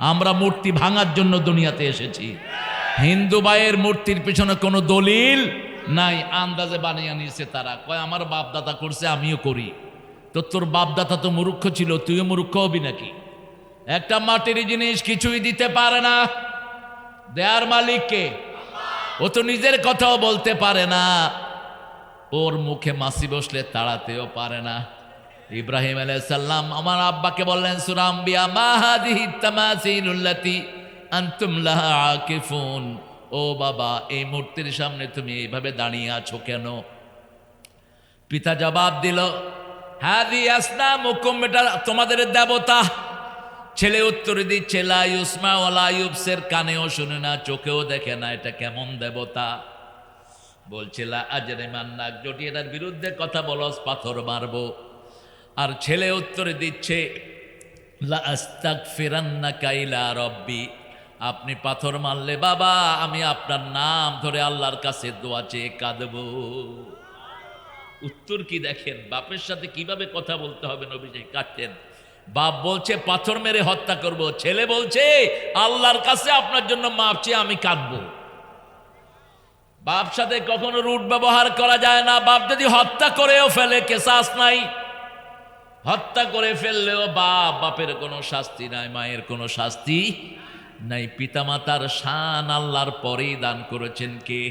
আমরা মূর্তি ভাঙার জন্য দুনিয়াতে এসেছি। হিন্দু ভাইয়ের মূর্তির পিছনে কোনো দলিল নাই, আন্দাজে বানিয়ে নিয়েছে তারা। কয়, আমার বাপ দাদা করছে, আমিও করি। তো তোর বাপ দাদা তো মূর্খ ছিল, তুইও মূর্খ হবি নাকি? একটা মাটির জিনিস কিছুই দিতে পারে না। দেয়ার মালিককে ও তো নিজের কথাও বলতে পারে না। ওর মুখে মাসি বসলে তাড়াতেও পারে না। ইব্রাহিম আলাইসাল্লাম আমার আব্বাকে বললেন সুরাম্বিয়া মাহাদিহি তামাসিলুল্লাতি আনতুম লাহা আকিফুন? ও বাবা, এই মূর্তির সামনে তুমি এইভাবে দাঁড়িয়ে আছো কেন? পিতা জবাব দিল, হাদি আসনাম হুকুম এটা তোমাদের দেবতা। ছেলে উত্তর দিচ্ছে, লা ইউসমা ওয়ালা কানেও শুনে না, চোখেও দেখে না, এটা কেমন দেবতা? বলছিল আজরে মান্নাক জটি এটার বিরুদ্ধে কথা বলস, পাথর মারবো। আর ছেলে উত্তরে দিচ্ছে রব্বি। আপনি পাথর মারলে, বাবা, আমি আপনার নাম ধরে আল্লাহর কাছে দোয়া চেয়ে কাঁদব। উত্তর কি দেখেন? বাপের সাথে কীভাবে কথা বলতে হবে নবীজি? কাটতেন বাপ বলছে, পাথর মেরে হত্যা করব। ছেলে বলছে, আল্লাহর কাছে আপনার জন্য মাপ চেয়ে আমি কাঁদবো। বাপ সাথে কখনো রুট ব্যবহার করা যায় না। বাপ যদি হত্যা করেও ফেলে, কেসাস নাই। হত্যা করে ফেললেও বাপ বাপের কোনো শাস্তি নাই মায়ের কোনো শাস্তি নাই পিতামাতার শান আল্লাহর পরেই দান করেছেন কে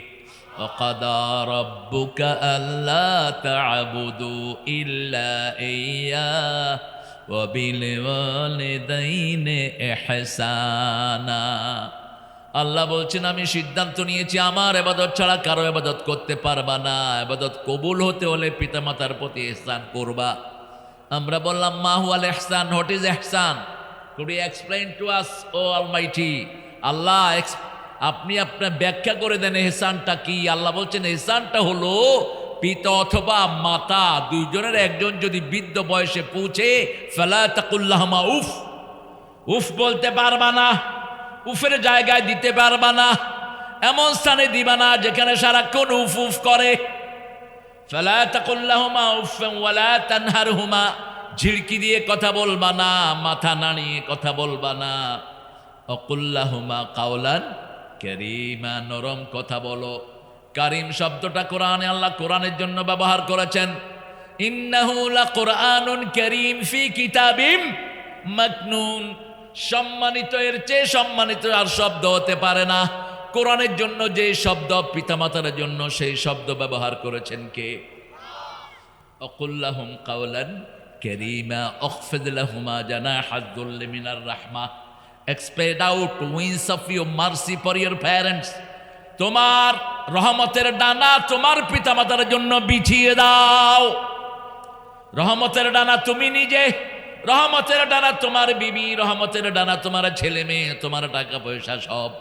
وقضى ربك ألا تعبدوا إلا إياه وبالوالدين إحسانا আল্লাহ বলছেন আমি সিদ্ধান্ত নিয়েছি আমার এবাদত ছাড়া কারো এবাদত করতে পারবা না এবাদত কবুল হতে হলে পিতামাতার প্রতি এহসান করবা আমরা বললাম, মাহু আল এহসান what is Ehsan could you explain to us O almighty Allah আপনি আপনার ব্যাখ্যা করে দেন এহসানটা কি? আল্লাহ বলছেন এহসানটা হলো পিতা অথবা মাতা দুইজনের, একজন যদি বৃদ্ধ বয়সে পৌঁছে, ফেলা তাকুল্লাহমা উফ উফ বলতে পারবা না, উফের জায়গায় দিতে পারবা না, এমন স্থানে দিবা না যেখানে সারাক্ষণ উফ উফ করে। ফেলা তাকুল্লাহমা উফেন ওয়ালা তানহারহুমা। ঝিড়কি দিয়ে কথা বলবা না, মাথা নাড়িয়ে কথা বলবা না। অকুল্লাহুমা কাউলান কেরিমা, নরম কথা বলো। কারিম শব্দটা কোরআনে আল্লাহ কোরআনের জন্য ব্যবহার করেছেন। ইন্নাহু লাকুরআনুন কারীম ফি কিতাবিম মাকনুন। সম্মানিত এর চেয়ে সম্মানিত আর শব্দ হতে পারে না। কোরআনের জন্য যে শব্দ, পিতামাতার জন্য সেই শব্দ ব্যবহার করেছেন কে? অকুল্লাহুম কাউলান কেরিমা অখফিদ লাহুমা জানাহাদ যুল্লি মিনার রাহমা expand out wings of your mercy for your parents তোমার রহমতের ডানা তোমার পিতামাতার জন্য বিছিয়ে দাও। রহমতের ডানা তুমি নিজে, রহমতের ডানা তোমার বিবি, রহমতের ডানা তোমার ছেলে মেয়ে, তোমার টাকা পয়সা সব।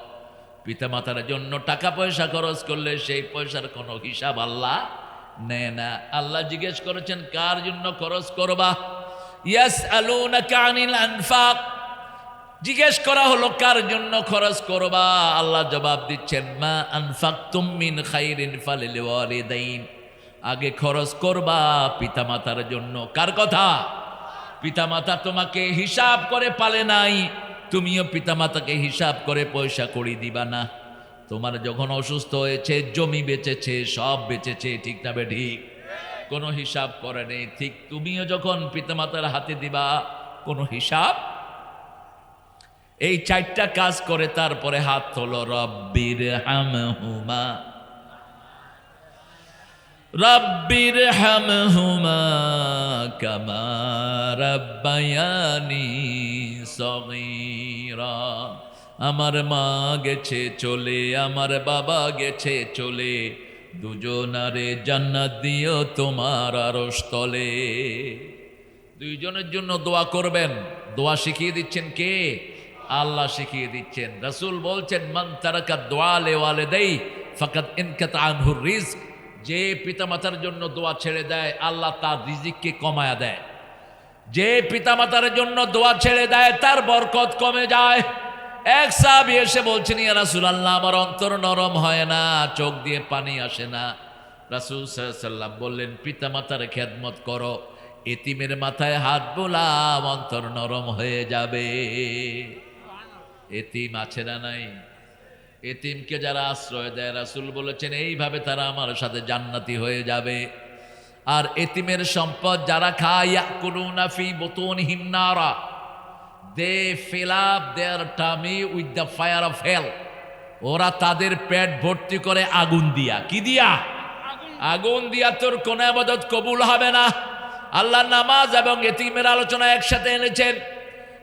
পিতামাতার জন্য টাকা পয়সা খরচ করলে সেই পয়সার কোনো হিসাব আল্লাহ নেয় না। আল্লাহ জিজ্ঞেস করেছেন, কার জন্য খরচ করবা? ইয়াস কানিল আনফাক। জিজ্ঞেস করা হলো, কার জন্য খরচ করবা? আল্লাহ জবাব দিচ্ছেন, মা আনফাক তুমিন খাইরিন ফালিল ওয়ালিদাইন আগে খরচ করবা পিতামাতার জন্য। কার কথা? পিতামাতা তোমাকে হিসাব করে পালে নাই। তুমিও পিতামাতাকে হিসাব করে পয়সা করি দিবা না। তোমার যখন অসুস্থ হয়েছে, জমি বেচেছে, সব বেচেছে, ঠিক না বে ঠিক? কোনো হিসাব করে নেই। ঠিক তুমিও যখন পিতামাতার হাতে দিবা, কোনো হিসাব? এই চারটা কাজ করে তারপরে হাত তোলো, রব্বির হামহুমা। রব্বির হামহুমা কামা রব্বায়ানি সগীরা। আমার মা গেছে চলে, আমার বাবা গেছে চলে। দুজনারে জান্নাত দিও তোমার আরশ তলে। দুইজনের জন্য দোয়া করবেন। দোয়া শিখিয়ে দিচ্ছেন কে? আল্লাহ শিখিয়ে দিচ্ছেন। রাসূল বলছেন, মান তারাকা দোয়া লে ওয়ালে দেই ফাকাত ইনকাতা আনহুর রিজক। যে পিতামাতার জন্য দোয়া ছেড়ে দেয়, আল্লাহ তার রিজিককে কমায়া দেয়। যে পিতামাতার জন্য দোয়া ছেড়ে দেয়, তার বরকত কমে যায়। এক সাহাবি এসে বলছেন, ইয়া রাসূল আল্লাহ আমার অন্তর নরম হয় না, চোখ দিয়ে পানি আসে না। রাসূল সাল্লাম বললেন, পিতামাতার খেদমত করো, এতিমের মাথায় হাত বোলাম অন্তর নরম হয়ে যাবে। এতিম আছে না নাই? এতিমকে যারা আশ্রয় দেয়, রাসুল বলেছেন, এইভাবে তারা আমার সাথে জান্নাতি হয়ে যাবে। আর এতিমের সম্পদ যারা খায় করুনা ফি বোতন হিমনারা they fill up their tummy with the fire of hell ওরা তাদের পেট ভর্তি করে আগুন দিয়া কি দিয়া আগুন দিয়া তোর কোন আবাদত কবুল হবে না আল্লাহ নামাজ এবং এতিমের আলোচনা একসাথে এনেছেন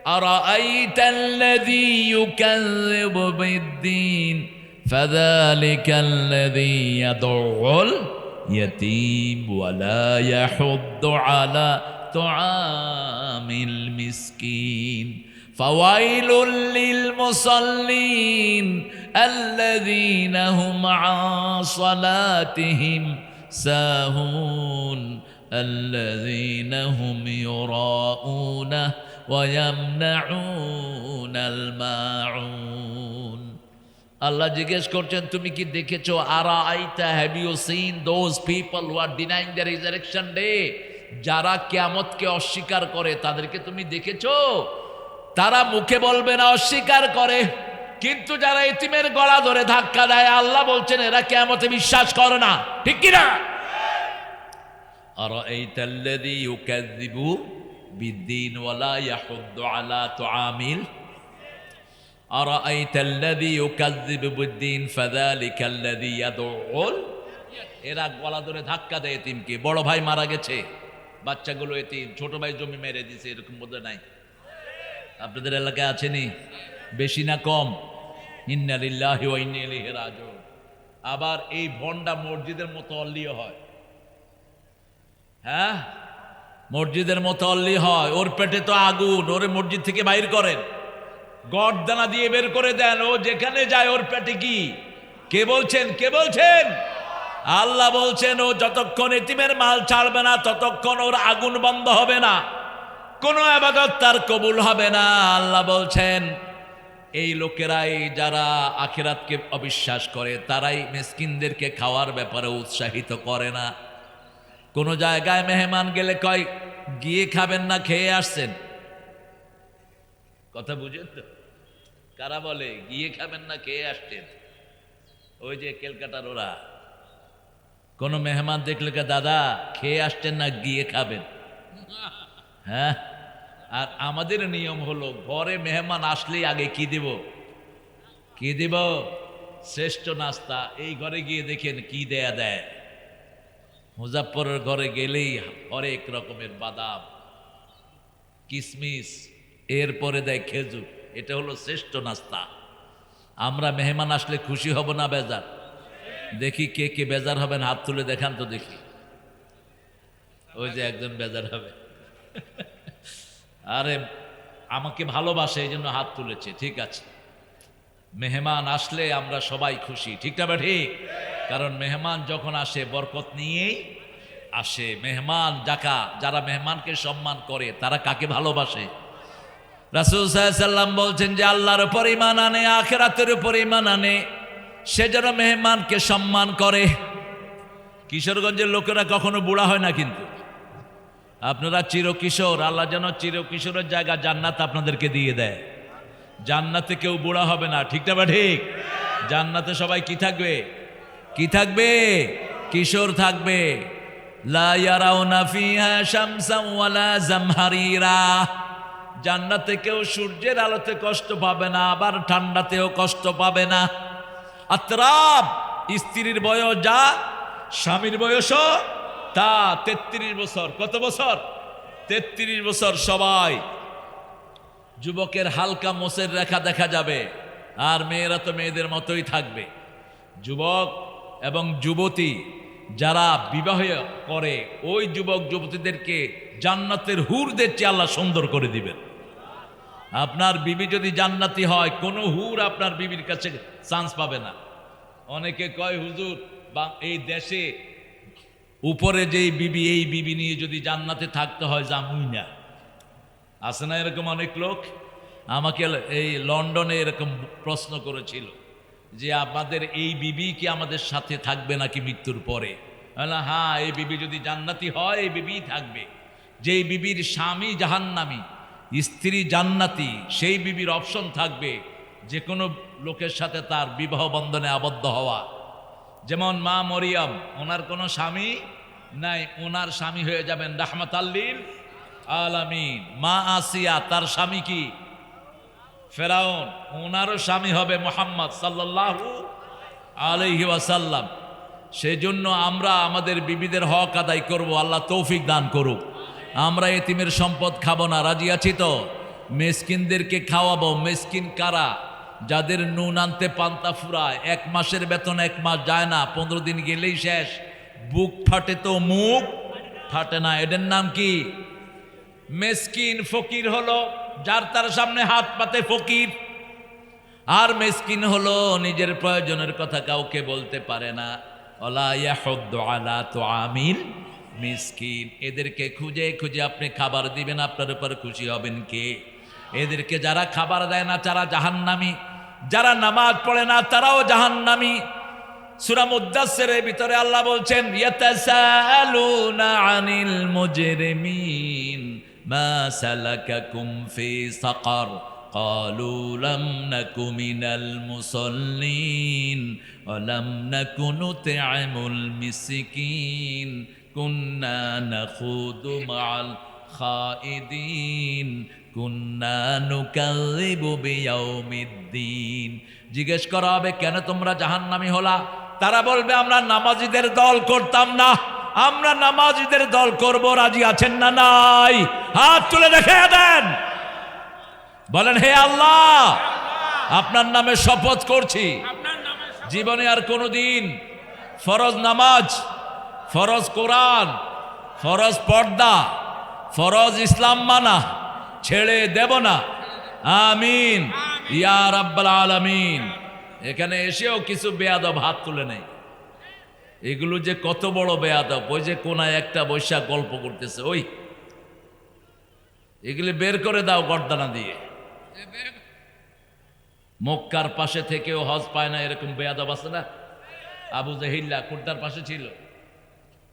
أرأيت الذي يكذب بالدين فذلك الذي يدع اليتيم ولا يحض على طعام المسكين فويل للمصلين الذين هم عن صلاتهم ساهون الذين هم يراءون ويمنعون الماعون আল্লাহ জিজ্ঞেস করছেন তুমি কি দেখেছো আরা আইতা have you seen those people who are denying the resurrection day যারা কিয়ামতকে অস্বীকার করে তাদেরকে তুমি দেখেছো তারা মুখে বলবে না অস্বীকার করে কিন্তু যারা ইতিমের গলা ধরে ধাক্কা দেয় আল্লাহ বলছেন এরা কেমতে বিশ্বাস করে না ঠিক কিনা أرأيت الذي يكذب بالدين ولا يحض على طعام أرأيت الذي يكذب بالدين فذلك الذي يدعو এরা গলা ধরে ধাক্কা দেয় এতিমকে বড় ভাই মারা গেছে বাচ্চাগুলো এতে ছোট ভাই জমি মেরে দিছে, এরকম বোধ নাই। আপনাদের এলাকায় আছেনি বেশি না কম। ইন্নালিল্লাহি আবার এই ভন্ডা মসজিদের মতো অল্লিও হয়। হ্যাঁ? মসজিদের মতো অল্লি হয়। ওর পেটে তো আগুন, ওরে মসজিদ থেকে বাইর করেন। গড়দানা দিয়ে বের করে দেন। ও যেখানে যায়, ওর পেটে কি? কে বলছেন? কে বলছেন? আল্লাহ বলছেন, ও যতক্ষণ এতিমের মাল ছাড়বে না, ততক্ষণ ওর আগুন বন্ধ হবে না। কোনো আবাদত তার কবুল হবে না। আল্লাহ বলছেন, এই লোকেরাই যারা আখিরাতকে অবিশ্বাস করে, তারাই মেসকিনদেরকে খাওয়ার ব্যাপারে উৎসাহিত করে না। কোনো জায়গায় মেহমান গেলে কয়, গিয়ে খাবেন না, খেয়ে আসছেন। কথা বুঝেন তো? কারা বলে, গিয়ে খাবেন না, খেয়ে আসছেন? ওই যে কেলকাটার ওরা। কোনো মেহমান দেখলে দাদা, খেয়ে আসছেন না, গিয়ে খাবেন। হ্যাঁ? আর আমাদের নিয়ম হলো, ঘরে মেহমান আসলেই আগে কি দিব? কি দিব? শ্রেষ্ঠ নাস্তা। এই ঘরে গিয়ে দেখেন কি দেয়া দেয়। মুজাফরের ঘরে গেলেই হরেক রকমের বাদাম, কিসমিস, এরপরে দেয় খেজুর। এটা হলো শ্রেষ্ঠ নাস্তা। আমরা মেহমান আসলে খুশি হব না, বেজার। দেখি কে কে বেজার হবেন, হাত তুলে দেখান তো দেখি। ওই যে একজন বেজার হবে। আরে, আমাকে ভালোবাসে এই জন্য হাত তুলেছে, ঠিক আছে। মেহমান আসলে আমরা সবাই খুশি, ঠিক না বা ঠিক? কারণ মেহমান যখন আসে, বরকত নিয়েই আসে। মেহমান যাকা, যারা মেহমানকে সম্মান করে, তারা কাকে ভালোবাসে? রাসুল সাল্লাম বলছেন যে, আল্লাহর উপর ইমান আনে, আখেরাতের উপর ইমান আনে। সে যেন মেহমানকে সম্মান করে। কিশোরগঞ্জের লোকেরা কখনো বুড়া হয় না কিন্তু। আপনারা চিরকিশোর, আল্লাহ যেন চিরকিশোরের জায়গা জান্নাত আপনাদেরকে দিয়ে দেয়। জান্নাতে কেউ বুড়া হবে না, ঠিক না বা ঠিক? জান্নাতে সবাই কি থাকবে? কি থাকবে? কিশোর থাকবে। জান্নাতে কেউ সূর্যের আলোতে কষ্ট পাবে না, আবার ঠান্ডাতেও কষ্ট পাবে না। আত্রাব, স্ত্রীর বয়স যা, স্বামীর বয়সও তা তেত্রিশ বছর। কত বছর? তেত্রিশ বছর সবাই। যুবকের হালকা মোষের রেখা দেখা যাবে। আর মেয়েরা তো মেয়েদের মতোই থাকবে। যুবক এবং যুবতী যারা বিবাহ করে, ওই যুবক যুবতীদেরকে জান্নাতের হুরদের চেয়ে আল্লাহ সুন্দর করে দিবেন। আপনার বিবি যদি জান্নাতি হয়, কোনো হুর আপনার বিবির কাছে চান্স পাবে না। অনেকে কয়, হুজুর, বা এই দেশে উপরে যেই বিবি, এই বিবি নিয়ে যদি জান্নাতে থাকতে হয় জামুই না। আছে না এরকম অনেক লোক? আমাকে এই লন্ডনে এরকম প্রশ্ন করেছিল যে, আপনাদের এই বিবি কি আমাদের সাথে থাকবে নাকি মৃত্যুর পরে? হ্যাঁ এই বিবি যদি জান্নাতি হয়, এই বিবি থাকবে। যেই বিবির স্বামী জাহান্নামী স্ত্রী জান্নাতি, সেই বিবির অপশন থাকবে যে কোনো লোকের সাথে তার বিবাহ বন্ধনে আবদ্ধ হওয়া। যেমন মা মরিয়ম, ওনার কোনো স্বামী নাই, ওনার স্বামী হয়ে যাবেন রাহমাত আল্লিল আলামিন। মা আসিয়া, তার স্বামী কি? ফেরাউন, ওনারও স্বামী হবে মোহাম্মদ সাল্লাল্লাহু আলহি ওয়াসাল্লাম। সেই জন্য আমরা আমাদের বিবিদের হক আদায় করব, আল্লাহ তৌফিক দান করুক। আমরা এতিমের সম্পদ খাব না, রাজি আছি তো? মেসকিনদেরকে খাওয়াবো। মেসকিন কারা? যাদের নুন আনতে পান্তা ফুরায়, এক মাসের বেতন এক মাস যায় না, পনেরো দিন গেলেই শেষ। বুক ফাটে তো মুখ? ফাটে না, এদের নাম কি? মেসকিন ফকির হলো, যার তার সামনে হাত পাতে ফকির। আর মেসকিন হলো, নিজের প্রয়োজনের কথা কাউকে বলতে পারে না। অলা ইয়াহুদ্দু আলা তো আমিল মিসকিন এদেরকে খুঁজে খুঁজে আপনি খাবার দিবেন আপনার উপর খুশি হবেন কে এদেরকে যারা খাবার দেয় না তারা জাহান্নামি যারা নামাজ পড়ে না তারাও জাহান্নামি সূরা মুদাসসিরের ভিতরে আল্লাহ বলছেন ইয়াতাসালুনা আনিল মুজরিমিন মা সালাকাকুম ফি সাকার قالوا لم نك من المصلين ولم نك نطعم المسكين কুন্না নাখুদু জিজ্ঞেস করা হবে কেন তোমরা জাহান্নামি হলা? তারা বলবে আমরা নামাজিদের দল করতাম না। আমরা নামাজিদের দল করব রাজি আছেন না নাই? হাত তুলে দেখে দেন। বলেন হে আল্লাহ আপনার নামে শপথ করছি। জীবনে আর কোনো দিন ফরজ নামাজ ফরজ কোরআন, ফরজ পর্দা, ফরজ ইসলাম মানা, ছেড়ে দেব না। আমিন। ইয়া রাব্বাল আলামিন। এখানে এসেও কিছু বেয়াদব হাত তুলে নেই। এগুলো যে কত বড় বেয়াদব, ওই যে কোনায় একটা বৈশাখ গল্প করতেছে, ওই। এগুলি বের করে দাও গর্দানা দিয়ে। মক্কার পাশে থেকেও হজ পায় না, এরকম বেয়াদব আছে না? আবু জাহিল্লা কোনটার পাশে ছিল।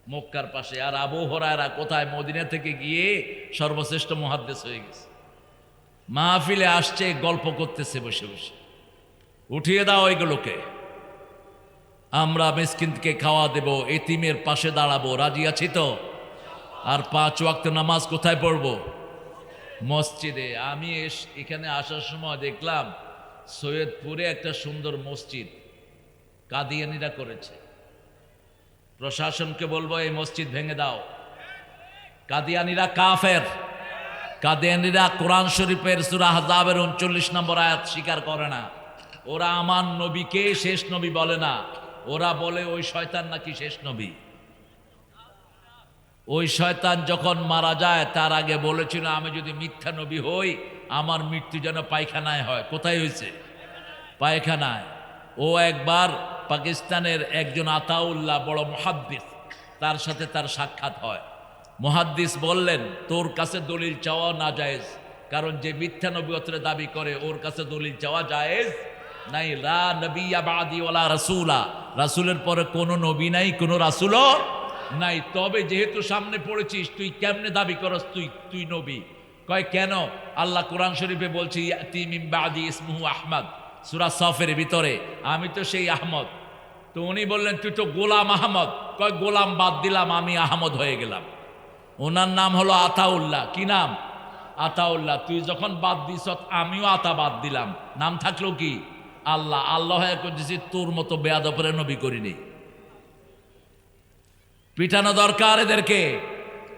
মক্কার পাশে। আর আবু হরায়রা কোথায়? মদিনা থেকে গিয়ে সর্বশ্রেষ্ঠ মহাদ্দেশ হয়ে গেছে। মাহফিলে আসছে, গল্প করতেছে বসে বসে। উঠিয়ে দাও এগুলোকে আমরা মিসকিনকে খাওয়া দেব, এতিমের পাশে দাঁড়াবো। রাজি আছি তো? আর পাঁচ ওয়াক্ত নামাজ কোথায় পড়ব? মসজিদে। আমি এখানে আসার সময় দেখলাম সৈয়দপুরে একটা সুন্দর মসজিদ কাদিয়ানিরা করেছে। প্রশাসনকে বলব, এই মসজিদ ভেঙে দাও। কাদিয়ানিরা কাফের। কাদিয়ানিরা কোরআন শরীফের সুরা হাজাবের উনচল্লিশ নম্বর আয়াত স্বীকার করে না। ওরা আমার নবীকে শেষ নবী বলে না। ওরা বলে, ওই শয়তান নাকি শেষ নবী? ওই শয়তান যখন মারা যায়, তার আগে বলেছিল, আমি যদি মিথ্যা নবী হই, আমার মৃত্যু যেন পায়খানায় হয়। কোথায় হয়েছে? পায়খানায়। ও একবার পাকিস্তানের একজন আতাউল্লাহ বড় মহাদ্দিস, তার সাথে তার সাক্ষাৎ হয়। মহাদ্দিস বললেন, তোর কাছে দলিল চাওয়া না জায়েজ, কারণ যে মিথ্যা নবীয়তের দাবি করে, ওর কাছে দলিল চাওয়া জায়েজ নাই। রা নবিয়া রাসুলা, রাসুলের পরে কোনো নবী নাই, কোনো নাই। তবে যেহেতু সামনে পড়েছিস, তুই কেমনে দাবি করস? তুই তুই নবী। কয়, কেন? আল্লাহ কোরআন শরীফে বলছি তিমিম বাদি আহমদ। সুরা সফের ভিতরে। আমি তো সেই আহমদ। তো উনি বললেন, তুই তো গোলাম আহমদ। কয়, গোলাম বাদ দিলাম, আমি আহমদ হয়ে গেলাম। ওনার নাম হলো আতাউল্লাহ। কি নাম? আতাউল্লাহ। তুই যখন বাদ দিস, আমিও আতা বাদ দিলাম। নাম থাকল কি? আল্লাহ। আল্লাহ করতেছি তোর মতো বেয়াদ বেয়াদপরে নবী করিনি। পিটানো দরকার এদেরকে।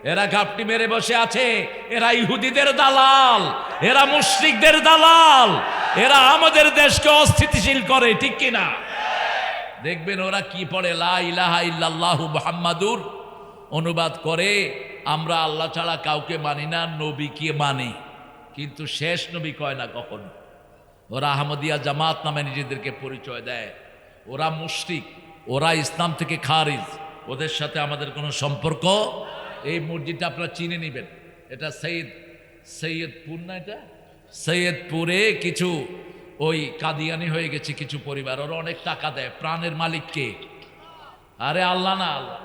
এরা ঘাপটি মেরে বসে আছে। এরা ইহুদিদের দালাল। এরা মুশ্রিকদের দালাল। এরা আমাদের দেশকে অস্থিতিশীল করে, ঠিক কিনা? দেখবেন ওরা কি পড়ে? লা ইলাহা মুহাম্মাদুর। অনুবাদ করে, আমরা আল্লাহ ছাড়া কাউকে মানি না, নবীকে মানি। কিন্তু শেষ নবী কয় না কখনো? ওরা আহমদিয়া জামাত নামে নিজেদেরকে পরিচয় দেয়। ওরা মুশরিক, ওরা ইসলাম থেকে খারিজ। ওদের সাথে আমাদের কোনো সম্পর্ক? এই মসজিদটা আপনারা চিনে নেবেন। এটা সৈয়দ, সৈয়দপুর না এটা? সৈয়দপুরে কিছু, ওই কাদিয়ানি হয়ে গেছে কিছু পরিবার, ওরা অনেক টাকা দেয়। প্রাণের মালিককে আরে আল্লাহ না আল্লাহ।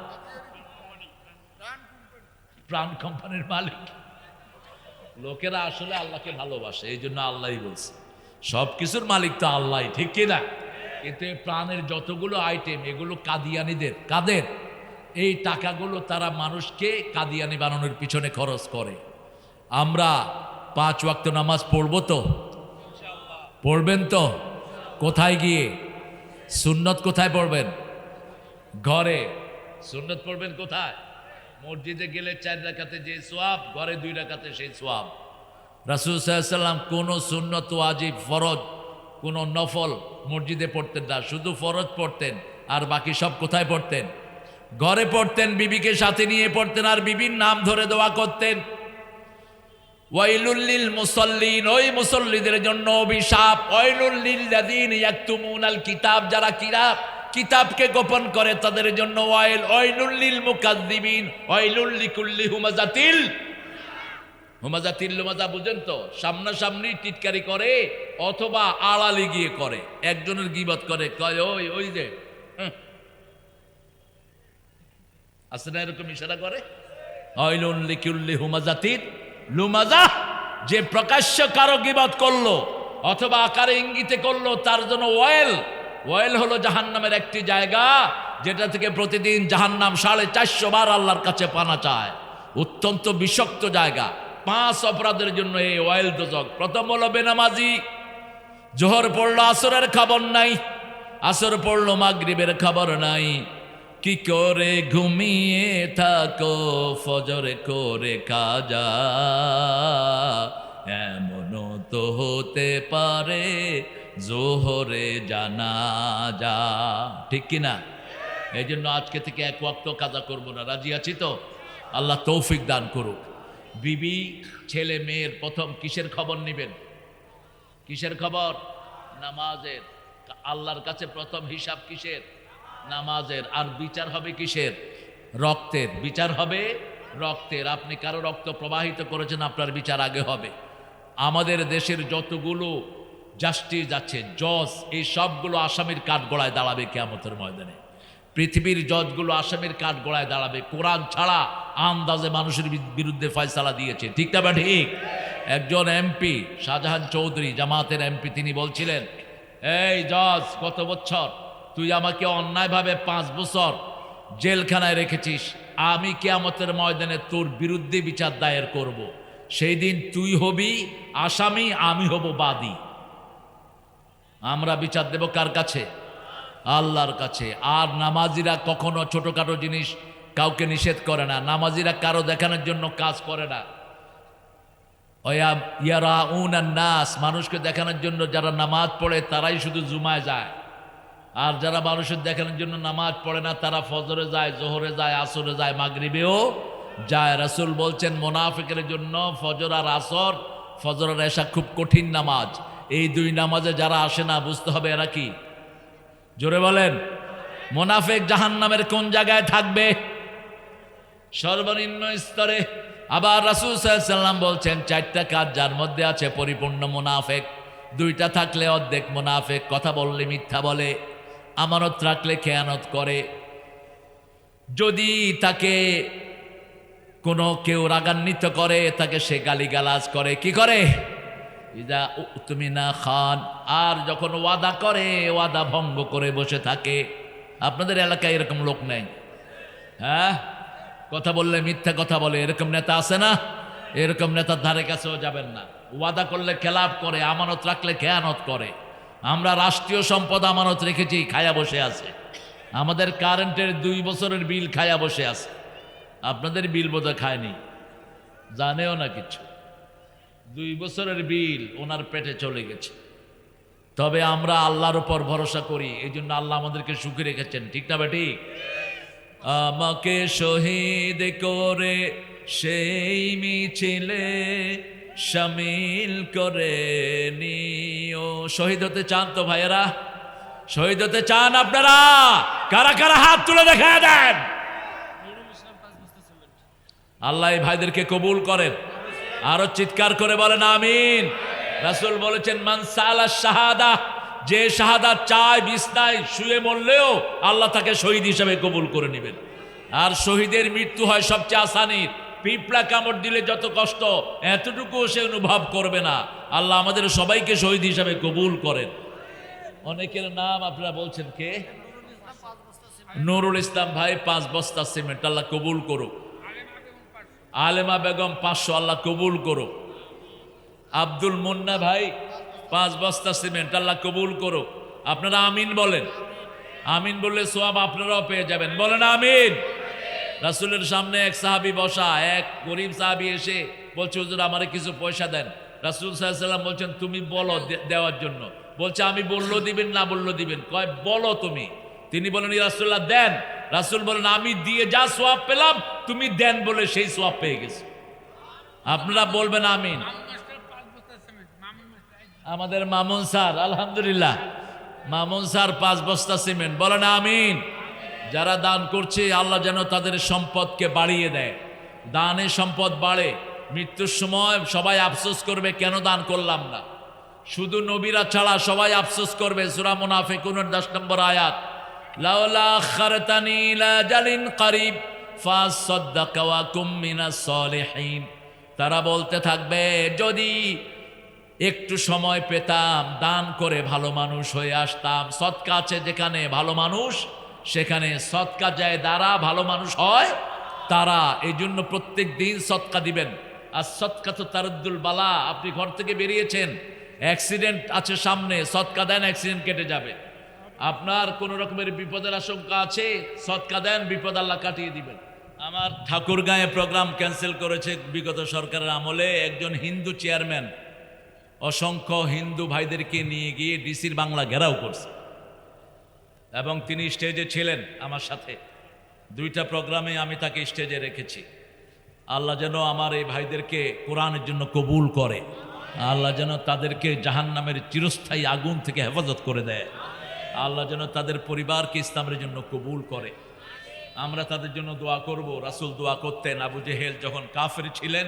প্রাণ কোম্পানির মালিক। লোকেরা আসলে আল্লাহকে ভালোবাসে, এই জন্য আল্লাহই বলছে। সব কিছুর মালিক তো আল্লাহ ঠিক কিনা এতে প্রাণের যতগুলো আইটেম এগুলো কাদিয়ানিদের। কাদের? এই টাকাগুলো তারা মানুষকে কাদিয়ানি বানানোর পিছনে খরচ করে। আমরা পাঁচ ওয়াক্ত নামাজ পড়ব তো? পড়বেন তো? কোথায় গিয়ে? সুন্নত কোথায় পড়বেন? ঘরে। সুন্নত পড়বেন কোথায়? মসজিদে গেলে চার রাখাতে যে সোয়াব, ঘরে দুই রাখাতে সেই সোয়াব। রাসুল সাল্লাম কোনো সুন্নত ওয়াজিব, ফরজ, কোনো নফল মসজিদে পড়তেন না। শুধু ফরজ পড়তেন, আর বাকি সব কোথায় পড়তেন? ঘরে পড়তেন, বিবিকে সাথে নিয়ে পড়তেন, আর বিবির নাম ধরে দোয়া করতেন। ওয়াইলুল্লিল মুসল্লিন, ওই মুসল্লিদের জন্য অভিশাপ। ওয়াইলুল্লিল লাদিন ইয়াকতুমুনাল কিতাব, যারা কিতাব কিতাবকে গোপন করে, তাদের জন্য ওয়াইল ওয়াইলুল্লিল মুকাদ্দিবিন ওয়াইলুল্লি কুল্লি হুমাজাতিল। হুমাজাতিল হুমাজা বুঝেন তো, সামনাসামনি টিটকারি করে অথবা আড়ালে গিয়ে করে, একজনের গিবত করে, কয়, ওই ওই যে হুঁ। আছে না এরকম ইশারা করে? অইলুল্লি কুল্লি হুমাজাতিল। লুমাজা, যে প্রকাশ্য কারও গিবাদ করল অথবা আকারে ইঙ্গিতে করল, তার জন্য ওয়েল। ওয়েল হলো জাহান্নামের একটি জায়গা যেটা থেকে প্রতিদিন জাহান্নাম সাড়ে চারশো বার আল্লাহর কাছে পানা চায়। অত্যন্ত বিষাক্ত জায়গা। পাঁচ অপরাধের জন্য এই ওয়েল দোজক। প্রথম হলো বেনামাজি। জোহর পড়ল আসরের খবর নাই। আসর পড়ল মাগরিবের খবর নাই। কি করে ঘুমিয়ে থাকো? ফজর করে কাজা এমন তো হতে পারে জোহরে জানা যা ঠিক কিনা এই জন্য আজকে থেকে এক ওয়াক্ত কাজা করব না। রাজি আছি তো? আল্লাহ তৌফিক দান করুক। বিবি, ছেলে, মেয়ের প্রথম কিসের খবর নেবেন? কিসের খবর? নামাজের। আল্লাহর কাছে প্রথম হিসাব কিসের? নামাজের আর বিচার হবে কিসের? রক্তের। বিচার হবে রক্তের। আপনি কারও রক্ত প্রবাহিত করেছেন, আপনার বিচার আগে হবে। আমাদের দেশের যতগুলো জাস্টিস আছে, জজ, এই সবগুলো আসামির কাঠগড়ায় দাঁড়াবে কেয়ামতের ময়দানে। পৃথিবীর জজগুলো আসামির কাঠগড়ায় দাঁড়াবে, কোরআন ছাড়া আন্দাজে মানুষের বিরুদ্ধে ফয়সালা দিয়েছে। ঠিক না ঠিক? একজন এমপি, শাহজাহান চৌধুরী, জামাতের এমপি, তিনি বলছিলেন, এই জজ, কত বছর তুই আমাকে অন্যায়ভাবে পাঁচ বছর জেলখানায় রেখেছিস, আমি কেয়ামতের ময়দানে তোর বিরুদ্ধে বিচার দায়ের করব। সেই দিন তুই হবি আসামি, আমি হব বাদী। আমরা বিচার দেব কার কাছে? আল্লাহর কাছে। আর নামাজিরা কখনো ছোটখাটো জিনিস কাউকে নিষেধ করে না। নামাজিরা কারও দেখানোর জন্য কাজ করে না। ইয়ারা উন নাস, মানুষকে দেখানোর জন্য যারা নামাজ পড়ে তারাই শুধু জুমায় যায়। আর যারা মানুষের দেখানোর জন্য নামাজ পড়ে না, তারা ফজরে যায়, জোহরে যায়, আসরে যায়, মাগরিবেও যায়। রাসুল বলছেন, মোনাফিকের জন্য ফজর আর আসর, ফজর আর এসা খুব কঠিন নামাজ। এই দুই নামাজে যারা আসে না, বুঝতে হবে এরা কি? জোরে বলেন, মোনাফেক জাহান্নামের কোন জায়গায় থাকবে? সর্বনিম্ন স্তরে আবার রাসুল সাল্লাম বলছেন, চারটা কাজ যার মধ্যে আছে, পরিপূর্ণ মুনাফেক। দুইটা থাকলে অর্ধেক মোনাফেক। কথা বললে মিথ্যা বলে। আমানত রাখলে খেয়ানত করে। যদি তাকে কোনো কেউ রাগান্বিত করে, তাকে সে গালিগালাজ করে, কি করে? ইদা তুমি না খান, আর যখন ওয়াদা করে, ওয়াদা ভঙ্গ করে বসে থাকে। আপনাদের এলাকায় এরকম লোক নেই। হ্যাঁ? কথা বললে মিথ্যা কথা বলে, এরকম নেতা আছে না? এরকম নেতার ধারে কাছেও যাবেন না। ওয়াদা করলে খেলাপ করে, আমানত রাখলে খেয়ানত করে। আমরা রাষ্ট্রীয় সম্পদ আমানত রেখেছি, খায়া বসে আছে। আমাদের কারেন্টের দুই বছরের বিল খায়া বসে আছে। আপনাদের বিল বোধহয় খায়নি। জানেও না কিছু। দুই বছরের বিল ওনার পেটে চলে গেছে। তবে আমরা আল্লাহর উপর ভরসা করি এই জন্য আল্লাহ আমাদেরকে সুখী রেখেছেন। ঠিক না বেটি? আমাকে শহীদ করে সেই মিছিলে সামিল করে নিও। শহীদ হতে চান তো ভাইয়েরা? শহীদ হতে চান আপনারা? কারা কারা হাত তুলে দেখা দেন? আল্লাহ এই ভাইদেরকে কবুল করেন। আরও চিৎকার করে বলেন, আমিন। রাসূল বলেছেন মানসালা শাহাদা যে শাহাদা চায়, বিছনায় শুয়ে মরলেও আল্লাহ তাকে শহীদ হিসাবে কবুল করে নেবেন। আর শহীদের মৃত্যু হয় সবচেয়ে আসানির। পিঁপড়া কামড় দিলে যত কষ্ট, এতটুকু সে অনুভব করবে না। আল্লাহ আমাদের সবাইকে শহীদ হিসাবে কবুল করেন। অনেকের নাম আপনারা বলছেন কে? নুরুল ইসলাম ভাই, পাঁচ বস্তা সিমেন্ট, আল্লাহ কবুল করুক। আলেমা বেগম, পাঁচশো, আল্লাহ কবুল করুক। আব্দুল মুন্না ভাই, পাঁচ বস্তা সিমেন্ট, আল্লাহ কবুল করুক। আপনারা আমিন বলেন। আমিন বললে সোয়াব আপনারাও পেয়ে যাবেন। বলেন আমিন। রাসুলের সামনে এক সাহাবি বসা, এক গরিব সাহাবি এসে বলছে, হুজুর, আমারে কিছু পয়সা দেন। রাসুল সাল্লাম বলছেন, তুমি বলো দেওয়ার জন্য। বলছে, আমি বলল দিবেন, না বলল দিবেন? কয়, বলো তুমি। তিনি বলেন, "ইয়া রাসূলুল্লাহ, দেন। রাসুল বলেন, আমি দিয়ে যা সোয়াব পেলাম, তুমি দেন বলে সেই সোয়াব পেয়ে গেছে। আপনারা বলবেন আমিন। আমাদের মামুন স্যার, আলহামদুলিল্লাহ। মামুন স্যার পাঁচ বস্তা সিমেন্ট। বলেন আমিন। যারা দান করছে, আল্লাহ যেন তাদের সম্পদকে বাড়িয়ে দেয়। দানে সম্পদ বাড়ে, মৃত্যুর সময় সবাই আফসোস করবে, কেন দান করলাম না? শুধু নবীরা ছাড়া সবাই আফসোস করবে, সুরা মুনাফিকুনের দশ নম্বর আয়াত তারা বলতে থাকবে, যদি একটু সময় পেতাম, দান করে ভালো মানুষ হয়ে আসতাম সৎকা আছে যেখানে ভালো মানুষ সেখানে সৎকা যায় দ্বারা ভালো মানুষ হয়, তারা এই জন্য প্রত্যেক দিন সৎকা দিবেন। আর সৎকা তো তারুদ্দুল বালা, আপনি ঘর থেকে বেরিয়েছেন, অ্যাক্সিডেন্ট আছে সামনে, সৎকা দেন, অ্যাক্সিডেন্ট কেটে যাবে। আপনার কোনো রকমের বিপদের আশঙ্কা আছে, সৎকা দেন, বিপদ আল্লাহ কাটিয়ে দিবেন। আমার ঠাকুরগাঁয়ে প্রোগ্রাম ক্যান্সেল করেছে বিগত সরকারের আমলে একজন হিন্দু চেয়ারম্যান। অসংখ্য হিন্দু ভাইদেরকে নিয়ে গিয়ে ডিসির বাংলা ঘেরাও করছে। এবং তিনি স্টেজে ছিলেন আমার সাথে। দুইটা প্রোগ্রামে আমি তাকে স্টেজে রেখেছি। আল্লাহ যেন আমার এই ভাইদেরকে কোরআনের জন্য কবুল করে। আল্লাহ যেন তাদেরকে জাহান্নামের চিরস্থায়ী আগুন থেকে হেফাজত করে দেয়। আল্লাহ যেন তাদের পরিবারকে ইসলামের জন্য কবুল করে। আমরা তাদের জন্য দোয়া করব। রাসুল দোয়া করতেন আবু জেহেল যখন কাফের ছিলেন।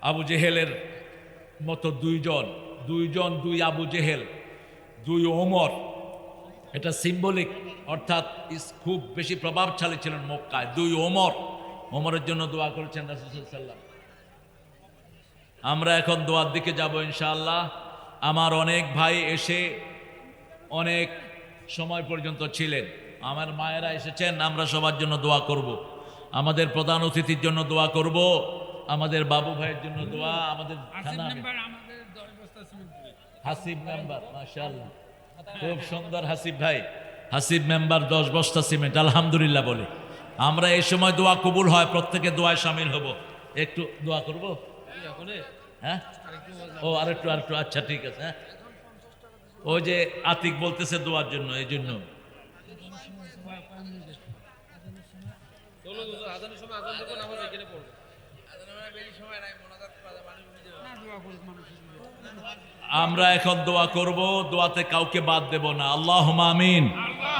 আবু জেহেলের মতো দুইজন দুইজন দুই আবু জেহেল, দুই ওমর এটা সিম্বলিক অর্থাৎ খুব বেশি প্রভাবশালী ছিলেন মক্কায়। দুই ওমর। ওমরের জন্য দোয়া করেছেন রাসুসাল্লাম আমরা এখন দোয়ার দিকে যাব ইনশাআল্লাহ। আমার অনেক ভাই এসে অনেক সময় পর্যন্ত ছিলেন। আমার মায়েরা এসেছেন আমরা সবার জন্য দোয়া করব। আমাদের প্রধান অতিথির জন্য দোয়া করব। আমাদের বাবু ভাইয়ের জন্য দোয়া আমাদের হাসিব মেম্বার মাশাআল্লাহ। খুব সুন্দর হাসিব ভাই। হাসিব মেম্বার দশ বস্তা সিমেন্ট, আলহামদুলিল্লাহ বলে। আমরা এই সময় দোয়া কবুল হয়, প্রত্যেকে দোয়ায় সামিল হব। একটু দোয়া করব? হ্যাঁ? ও, আরেকটু আরেকটু আচ্ছা ঠিক আছে হ্যাঁ। ও যে আতিক বলতেছে দোয়ার জন্য, এই জন্য। আমরা এখন দোয়া করব দোয়াতে কাউকে বাদ দেব না আল্লাহ আমিন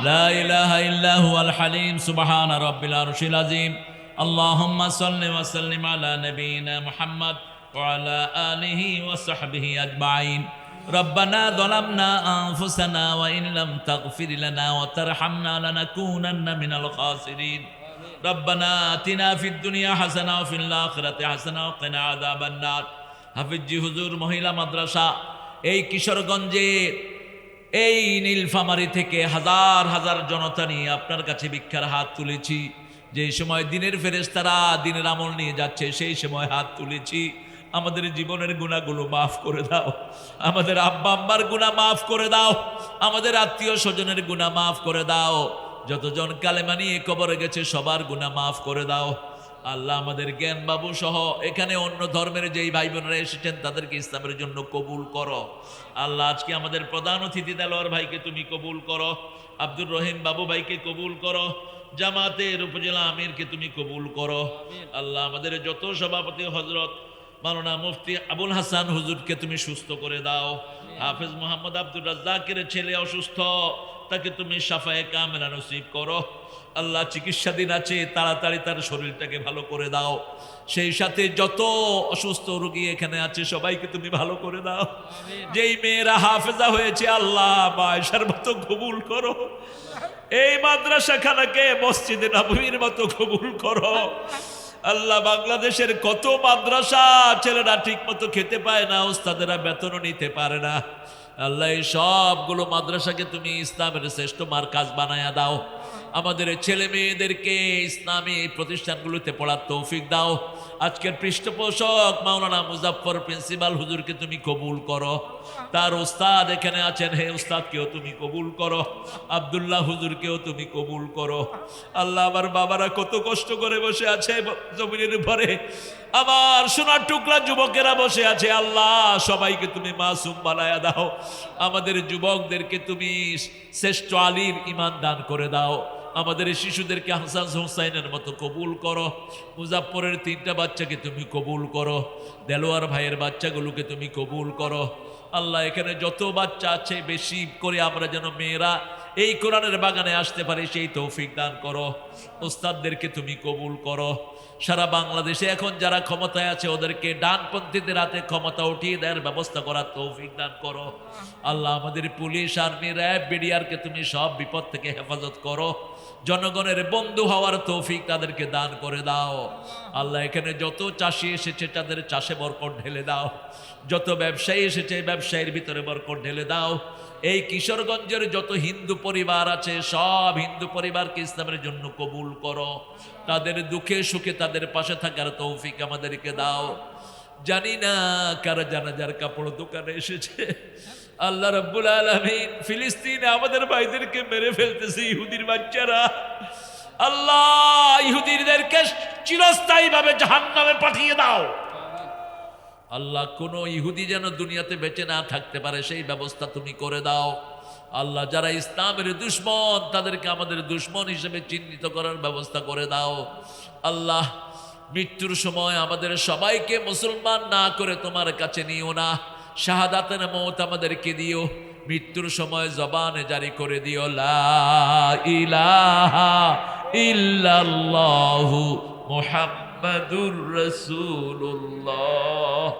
লা ইলাহা ইল্লাহু আল হালিম সুবহান রাব্বিল আরশিল আযীম اللهم صل وسلم على نبينا محمد وعلى آله وصحبه أجمعين ربنا ظلمنا أنفسنا وإن لم تغفر لنا وترحمنا لنكونن من الخاسرين ربنا آتنا في الدنيا حسنة وفي الآخرة حسنة وقنا عذاب النار হাফিজি হুজুর মহিলা মাদ্রাসা এই কিশোরগঞ্জে এই নীলফামারি থেকে হাজার হাজার জনতা নিয়ে আপনার কাছে ভিক্ষার হাত তুলেছি। যে সময় দিনের ফেরেশতারা দিনের আমল নিয়ে যাচ্ছে, সেই সময় হাত তুলেছি। আমাদের জীবনের গুণাগুলো মাফ করে দাও। আমাদের আব্বা আম্মার গুণা মাফ করে দাও। আমাদের আত্মীয় স্বজনের গুণা মাফ করে দাও। যতজন কালেমা নিয়ে কবরে গেছে, সবার গুণা মাফ করে দাও। আল্লাহ আমাদের জ্ঞান বাবু সহ এখানে অন্য ধর্মের যেই ভাই বোনেরা এসেছেন, তাদেরকে ইসলামের জন্য কবুল করো। আল্লাহ আজকে আমাদের প্রধান অতিথি দেলোয়ার ভাইকে তুমি কবুল করো, আব্দুর রহিম বাবু ভাইকে কবুল করো, জামাতের উপজেলা আমিরকে তুমি কবুল করো। আল্লাহ আমাদের যত সভাপতি হজরত মাওলানা মুফতি আবুল হাসান হুজুরকে তুমি সুস্থ করে দাও। হাফেজ মোহাম্মদ আব্দুর রাজ্জাকের ছেলে অসুস্থ, তাকে তুমি সাফায়ে কামেলা নসিব করো। আল্লাহ চিকিৎসাধীন আছে তাড়াতাড়ি তার শরীরটাকে ভালো করে দাও। সেই সাথে যত অসুস্থ রোগী এখানে আছে সবাইকে তুমি ভালো করে দাও। যেই মেয়েরা হাফেজা হয়েছে আল্লাহ বায়সার মতো কবুল করো। এই মাদ্রাসা খানাকে মসজিদে নবীর মতো কবুল করো। আল্লাহ বাংলাদেশের কত মাদ্রাসা ছেলেরা ঠিক মতো খেতে পায় না ওস্তাদেরা বেতনও নিতে পারে না। আল্লাহ এই সবগুলো মাদ্রাসাকে তুমি ইসলামের শ্রেষ্ঠ মার্কাজ বানায়া দাও। আমাদের ছেলে মেয়েদেরকে ইসলামী প্রতিষ্ঠানগুলোতে পড়ার তৌফিক দাও। আজকের পৃষ্ঠপোষক মাওলানা মুজাফর প্রিন্সিপাল হুজুরকে তুমি কবুল করো। তার ওস্তাদ এখানে আছেন, হে ওস্তাদকেও তুমি কবুল করো। আবদুল্লাহ হুজুরকেও তুমি কবুল করো। আল্লাহ আমার বাবারা কত কষ্ট করে বসে আছে জমিনের উপরে। আমার সোনার টুকরা যুবকেরা বসে আছে, আল্লাহ সবাইকে তুমি মাসুম বানায়া দাও। আমাদের যুবকদেরকে তুমি শ্রেষ্ঠ আলীর ইমান দান করে দাও। আমাদের এই শিশুদেরকে হাসান হোসাইনের মতো কবুল করো। মুজাফরের তিনটা বাচ্চাকে তুমি কবুল করো। দেলোয়ার ভাইয়ের বাচ্চাগুলোকে তুমি কবুল করো। আল্লাহ, এখানে যত বাচ্চা আছে, বেশি করে আমরা যেন মেয়েরা এই কোরআনের বাগানে আসতে পারি, সেই তৌফিক দান করো। ওস্তাদদেরকে তুমি কবুল করো। সারা বাংলাদেশে এখন যারা ক্ষমতায় আছে, ওদেরকে ডানপন্থীদের হাতে ক্ষমতা উঠিয়ে দেওয়ার ব্যবস্থা করার তৌফিক দান করো। আল্লাহ, আমাদের পুলিশ, আর্মি, র্যাব, বিডিআরকে তুমি সব বিপদ থেকে হেফাজত করো। জনগণের বন্ধু হওয়ার তৌফিক তাদেরকে দান করে দাও। আল্লাহ, এখানে যত চাষি এসেছে তাদের চাষে বরকট ঢেলে দাও। যত ব্যবসায়ী এসেছে ব্যবসায়ীর ভিতরে বরকট ঢেলে দাও। এই কিশোরগঞ্জের যত হিন্দু পরিবার আছে, সব হিন্দু পরিবারকে ইসলামের জন্য কবুল করো। তাদের দুঃখে সুখে তাদের পাশে থাকার তৌফিক আমাদেরকে দাও। জানি না কারা জানাজার কাপড় দোকানে এসেছে। আল্লাহ রব্বুল আলমিন ফিলিস্তিনে আমাদের ভাইদেরকে মেরে ফেলতেছে, ইহুদির বাচ্চারা। আল্লাহ, ইহুদিদেরকে চিরস্থায়ী ভাবে জাহান নামে পাঠিয়ে দাও। আল্লাহ, কোনো ইহুদি যেন দুনিয়াতে বেঁচে না থাকতে পারে, সেই ব্যবস্থা তুমি করে দাও। আল্লাহ, যারা ইসলামের দুশ্মন, তাদেরকে আমাদের দুশ্মন হিসেবে চিহ্নিত করার ব্যবস্থা করে দাও। আল্লাহ, মৃত্যুর সময় আমাদের সবাইকে মুসলমান না করে তোমার কাছে নিও না। শাহাদাতের মত আমাদেরকে দিও। মৃত্যুর সময় জবানে জারি করে দিও লা মোহাম্মদুর রসুল্লাহ